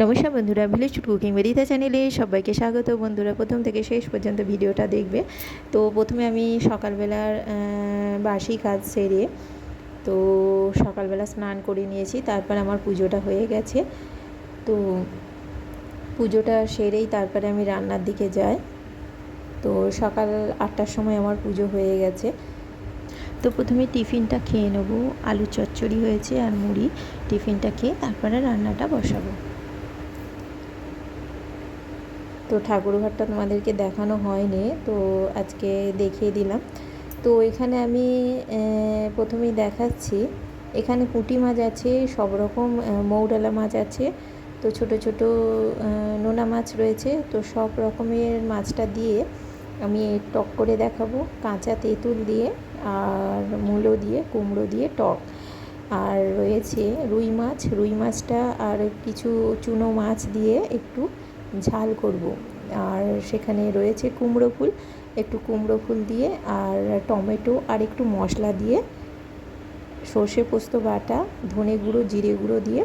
নমস্কার বন্ধুরা village cooking বেরিতা চ্যানেলে সবাইকে স্বাগত। বন্ধুরা, প্রথম থেকে শেষ পর্যন্ত ভিডিওটা দেখবে। তো প্রথমে আমি সকালবেলার বাসি কাজ সেরে, তো সকালবেলা স্নান করে নিয়েছি, তারপর আমার পুজোটা হয়ে গেছে। তো পুজোটা সেরেই তারপরে আমি রান্নার দিকে যাই। তো সকাল আটটার সময় আমার পুজো হয়ে গেছে। তো প্রথমে টিফিনটা খেয়ে নেব। আলু চচ্চড়ি হয়েছে আর মুড়ি। টিফিনটা খেয়ে তারপরে রান্নাটা বসাবো। তো ঠাকুরঘরটা তোমাদেরকে দেখানো হয়নি, তো আজকে দেখিয়ে দিলাম। তো এখানে আমি প্রথমেই দেখাচ্ছি, এখানে পুঁটি মাছ আছে, সব রকম মৌডালা মাছ আছে, তো ছোট ছোট নোনা মাছ রয়েছে, তো সব রকমের মাছটা দিয়ে আমি টক করে দেখাবো, কাঁচা তেঁতুল দিয়ে আর মূলো দিয়ে, কুমড়ো দিয়ে টক। আর রয়েছে রুই মাছ, রুই মাছটা আর কিছু চুনো মাছ দিয়ে একটু ঝাল করব। আর সেখানে রয়েছে কুমড়ো ফুল। একটু কুমড়ো ফুল দিয়ে আর টমেটো আর একটু মশলা দিয়ে সর্ষে পোস্ত বাটা, ধনে গুঁড়ো, জিরে গুঁড়ো দিয়ে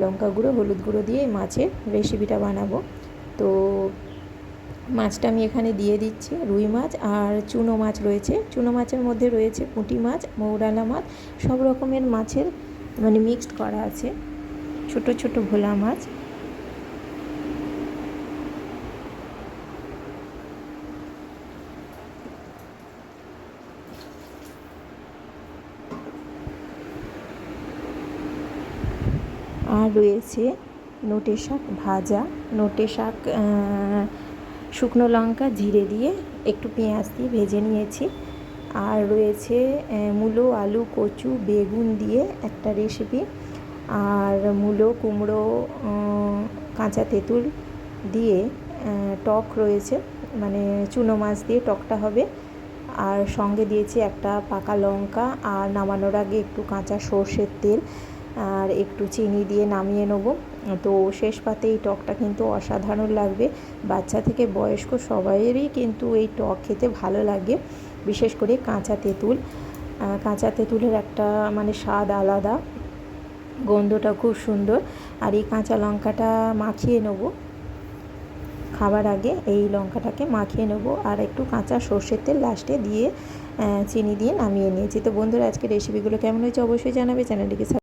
লঙ্কা গুঁড়ো, হলুদ গুঁড়ো দিয়ে এই মাছের রেসিপিটা বানাবো। তো মাছটা আমি এখানে দিয়ে দিচ্ছি, রুই মাছ আর চুনো মাছ রয়েছে। চুনো মাছের মধ্যে রয়েছে পুঁটি মাছ মৌরালা মাছ, সব রকমের মাছের মানে মিক্সড করা আছে। ছোট ছোট ভোলা মাছ। আর রয়েছে নোটে শাক ভাজা, নোটে শাক শুকনো লঙ্কা জিরে দিয়ে একটু পেঁয়াজ দিয়ে ভেজে নিয়েছি। আর রয়েছে মূলো, আলু, কচু, বেগুন দিয়ে একটা রেসিপি আর মূলো, কুমড়ো কাঁচা তেঁতুল দিয়ে টক রয়েছে। মানে চুনো মাছ দিয়ে টকটা হবে। আর সঙ্গে দিয়েছি একটা পাকা লঙ্কা। আর নামানোর আগে একটু কাঁচা সর্ষের তেল। আর একটু চিনি দিয়ে নামিয়ে নেব। তো শেষ পাতে এই টকটা কিন্তু অসাধারণ লাগবে। বাচ্চা থেকে বয়স্ক সবাইয়েরই কিন্তু এই টক খেতে ভালো লাগে, বিশেষ করে কাঁচা তেঁতুল। কাঁচা তেঁতুলের একটা মানে স্বাদ আলাদা, গন্ধটা খুব সুন্দর। আর এই কাঁচা লঙ্কাটা মাখিয়ে নেব। খাবার আগে এই লঙ্কাটাকে মাখিয়ে নেব আর একটু কাঁচা সর্ষের তেল লাস্টে দিয়ে চিনি দিয়ে নামিয়ে নিয়েছি। তো বন্ধুরা আজকে রেসিপিগুলো কেমন হয়েছে অবশ্যই জানাবে। চ্যানেলটিকে